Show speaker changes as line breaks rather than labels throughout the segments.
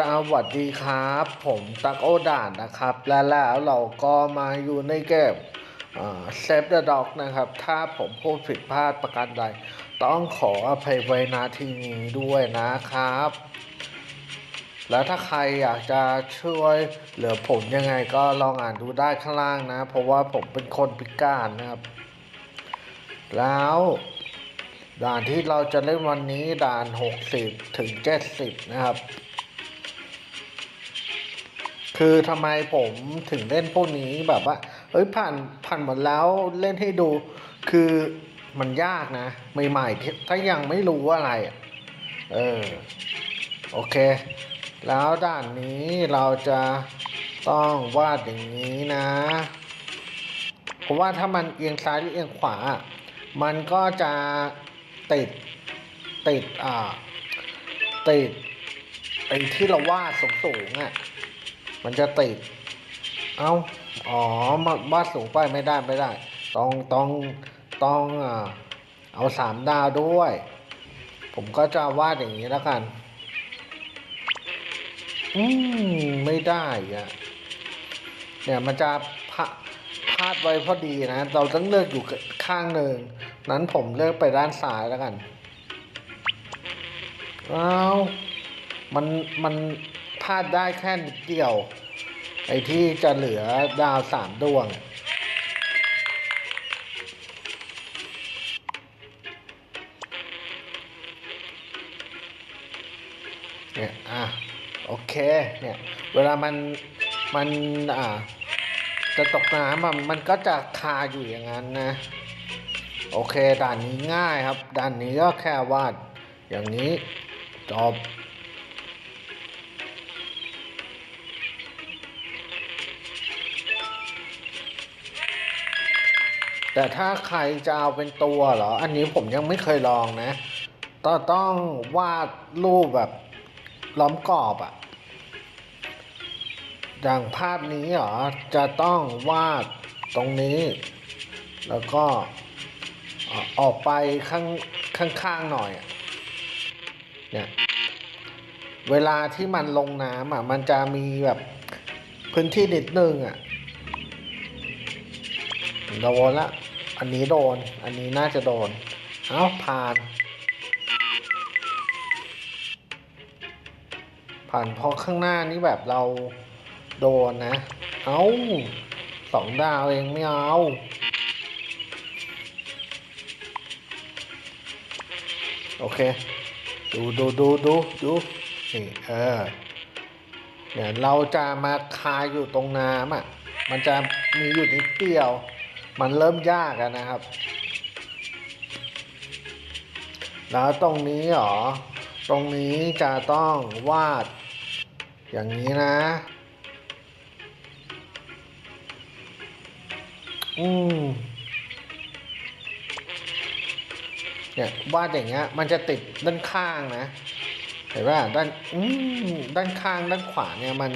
สวัสดีครับ ผมตักโอด่านนะครับ และแล้วเราก็มาอยู่ในเกมเซฟเดอะด็อกนะครับ ถ้าผมพูดผิดพลาดประการใด ต้องขออภัยไว้นาทีนี้ด้วยนะครับ แล้วถ้าใครอยากจะช่วยเหลือผมยังไงก็ลองอ่านดูได้ข้างล่างนะ เพราะว่าผมเป็นคนพิการนะครับ แล้วด่านที่เราจะเล่นวันนี้ด่าน 60 ถึง 70 นะครับ คือทำไมผมถึงเล่นพวกนี้แบบว่าเฮ้ยผ่านผ่านหมดแล้วเล่นให้ดู คือมันยากนะ ใหม่ๆถ้ายังไม่รู้อะไร เออ โอเค แล้วด้านนี้เราจะต้องวาดอย่างนี้นะเพราะว่าถ้ามันเอียงซ้ายหรือเอียงขวา มันก็จะติดติดอ่าติดไอ้ที่เราวาดสูงๆอะ มันจะติด เอาอ๋อมาวาดสูงไปไม่ได้ไม่ได้ ต้องต้องต้องเอาสามดาวด้วย ผมก็จะวาดอย่างนี้แล้วกัน อืม ไม่ได้อะเนี่ยมันจะพะพลาดไว้พอดีนะ เราต้องเลือกอยู่ข้างหนึ่ง นั้นผมเลือกไปด้านซ้ายแล้วกัน เอามันมัน พลาดได้แค่นิดเดียว ไอ้ที่จะเหลือดาวสามดวง เนี่ย อะ โอเค เนี่ย เวลามัน มัน อ่า จะตกน้ำอะมันก็จะคาอยู่อย่างนั้นนะ โอเค ด่านนี้ง่ายครับ ด่านนี้ก็แค่วาดอย่างนี้จบ แต่ถ้าใครจะเอาเป็นตัวเหรอ อันนี้ผมยังไม่เคยลองนะต้องต้องวาดรูปแบบล้อมกรอบอะอย่างภาพนี้เหรอ จะต้องวาดตรงนี้ แล้วก็ออกไปข้างข้างๆหน่อยเนี่ยเวลาที่มันลงน้ำอะ มันจะมีแบบพื้นที่นิดนึงอะ โดนละ อันนี้โดน อันนี้น่าจะโดน เอ้าผ่าน ผ่านเพราะข้างหน้านี่แบบเราโดนนะ เอ้าสองดาวเองไม่เอาโอเค ดูดูดูดูดูนี่เออเนี่ยเราจะมาคายอยู่ตรงน้ำอะ มันจะมีอยู่นิดเดียว มันเริ่มยากนะครับ แล้วตรงนี้หรอ ตรงนี้จะต้องวาด อย่างนี้นะ อืมเนี่ยวาดอย่างเงี้ย มันจะติดด้านข้างนะเห็นป่ะด้านอืมด้านข้างด้านขวาเนี่ยมัน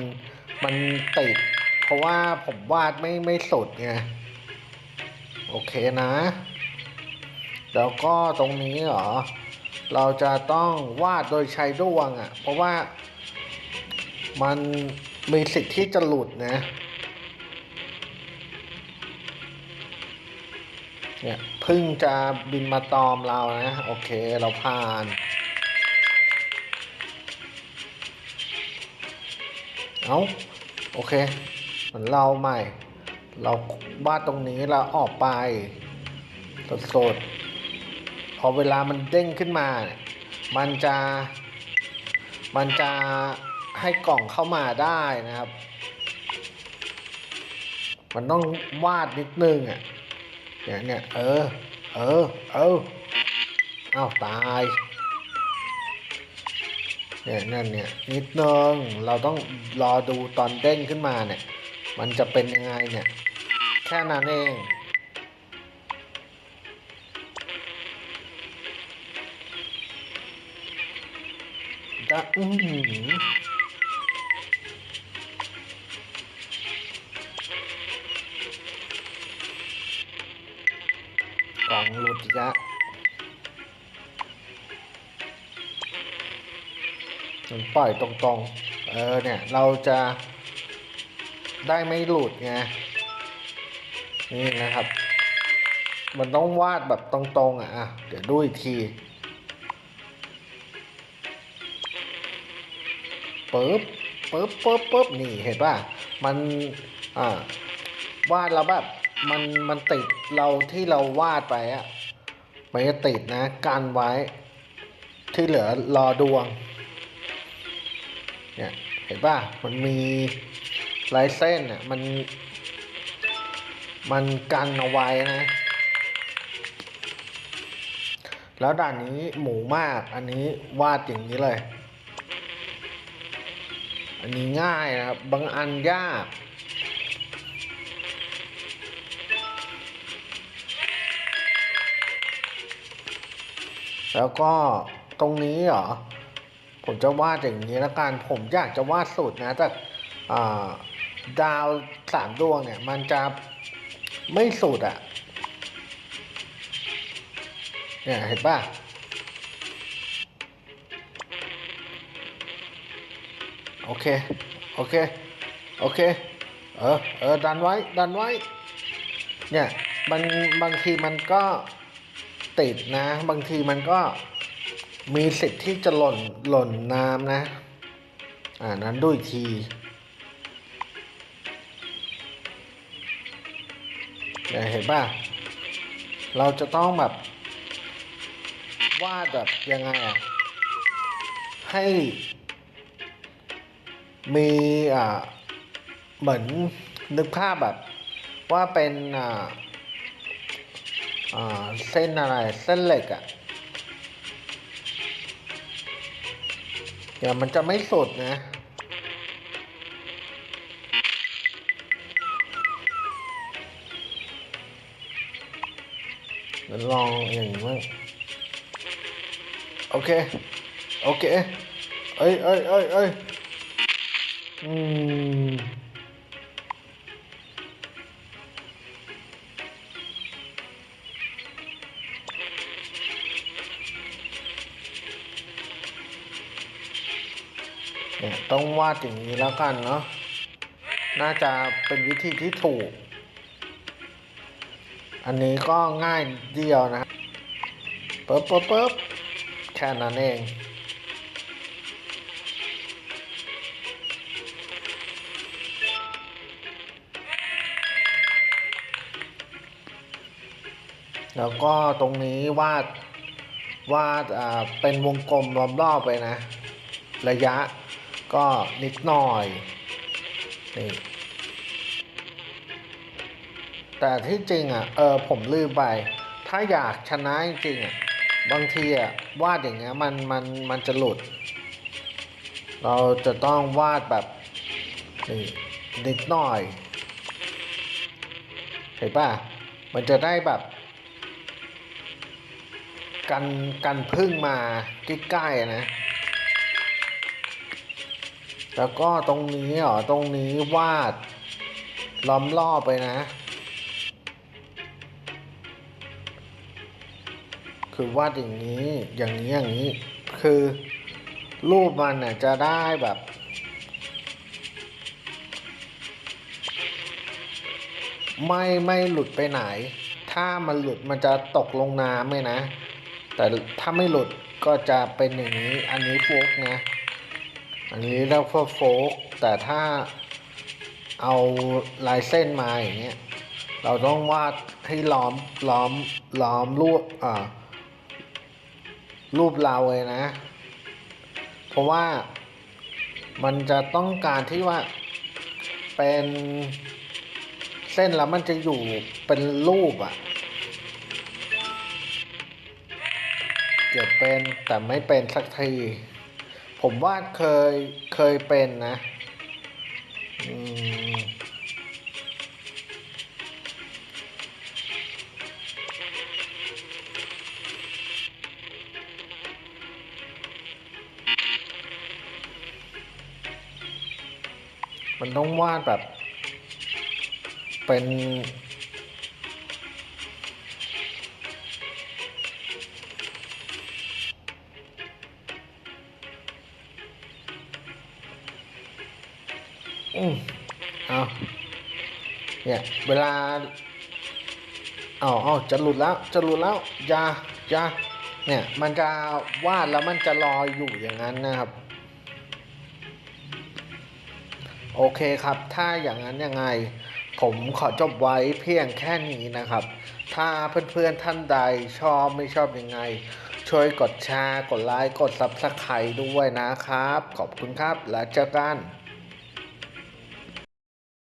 มันติด เพราะว่าผมวาดไม่ไม่สุดไง โอเคนะ แล้วก็ตรงนี้เหรอ เราจะต้องวาดโดยใช้ด้วงอะ่ะ เพราะว่ามันมีสิทธิ์ที่จะหลุดนะเนี่ยพึ่งจะบินมาตอมเรานะ โอเคเราผ่าน เอาโอเค เหมือนเราใหม่ เราวาดตรงนี้แล้วออกไป สดๆ พอเวลามันเด้งขึ้นมาเนี่ยมันจะ มันจะให้กล่องเข้ามาได้นะครับ มันต้องวาดนิดนึงอะเนี่ยเนี่ยเออ เออ เออเอาตายเนี่ยนั่นเนี่ยนิดนึงเราต้องรอดูตอนเด้งขึ้นมาเนี่ย มันจะเป็นยังไงเนี่ย แค่นั้นเองจะอือหือกล่องหลุดอีกแล้วมันปล่อยตรงๆ เออเนี่ย เราจะ ได้ไม่หลุดไงนี่นะครับ มันต้องวาดแบบตรงๆอะอะเดี๋ยวดูอีกทีปึ๊บปึ๊บปึ๊บปึ๊บนี่เห็นป่ะมันอ่าวาดแล้วแบบมันมันติดเราที่เราวาดไปอะมันจะติดนะกันไว้ที่เหลือรอดวงเนี่ยเห็นป่ะมันมี ลายเส้นอะมันมันกันเอาไว้นะ แล้วด่านนี้หมูมาก อันนี้วาดอย่างนี้เลย อันนี้ง่ายนะครับ บางอันยาก แล้วก็ตรงนี้เหรอ ผมจะวาดอย่างนี้แล้วกัน ผมอยากจะวาดสุดนะแต่อ่า ดาวสามดวงเนี่ย มันจะไม่สุดอะ่ะ เนี่ย เห็นป่ะ โอเค โอเค โอเค เออ เออ ดันไว้ ดันไว้ เนี่ยมันบางทีมันก็ติดนะ บางทีมันก็มีสิทธิ์ที่จะหล่นหล่นน้ำนะ อ่านั้นดูอีกที เนี่ยเห็นป่ะ เราจะต้องแบบวาดแบบยังไงอะ ให้มีอ่าเหมือนนึกภาพแบบ ว่าเป็นอ่าอ่าเส้นอะไรเส้นเหล็กอะ่ะเดี๋ยวมันจะไม่สุดนะ ดี๋ยวลองอย่างนี้มั้งโอเค โอเค เอ้ยเอ้ยเอ้ยเอ้ยอืมต้องวาดอย่างนี้แล้วกันเนาะ น่าจะเป็นวิธีที่ถูก อันนี้ก็ง่ายเดียวนะปึ๊บปึ๊บปึ๊บแค่นั้นเอง แล้วก็ตรงนี้วาดวาดอ่าเป็นวงกลมล้อมรอบไปนะ ระยะก็นิดหน่อยนี่ แต่ที่จริงอะเออผมลืมไป ถ้าอยากชนะจริงอะบางทีอะวาดอย่างเงี้ยมันมันมันจะหลุด เราจะต้องวาดแบบนี่นิดหน่อยเห็นป่ะมันจะได้แบบ กันกันพึ่งมาใกล้ๆนะ แล้วก็ตรงนี้เหรอตรงนี้วาดล้อมรอบไปนะ คือวาดอย่างนี้อย่างนี้อย่างนี้ คือรูปมันน่ะจะได้แบบ ไม่ไม่หลุดไปไหน ถ้ามันหลุดมันจะตกลงน้ำเลยนะ แต่ถ้าไม่หลุดก็จะเป็นอย่างนี้ อันนี้โฟกนะ อันนี้เรียกว่าโฟก แต่ถ้าเอาลายเส้นมาอย่างเงี้ย เราต้องวาดให้ล้อมล้อมล้อมรูปอ่า รูปเราเลยนะ เพราะว่ามันจะต้องการที่ว่าเป็นเส้นแล้วมันจะอยู่เป็นรูปอะ่ะเกือบเป็นแต่ไม่เป็นสักที ผมว่าเคยเคยเป็นนะ อืม มันต้องวาดแบบ เป็น อืมเอาเนี่ย เวลาเอาเอาจะหลุดแล้ว จะหลุดแล้วอยาอยาเนี่ย มันจะวาดแล้วมันจะลอยอยู่อย่างนั้นนะครับ โอเคครับ ถ้าอย่างนั้นยังไง ผมขอจบไว้เพียงแค่นี้นะครับ ถ้าเพื่อนๆท่านใดชอบไม่ชอบยังไง ช่วยกดแชร์ กดไลค์ กด Subscribe ด้วยนะครับ ขอบคุณครับ แล้วเจอกัน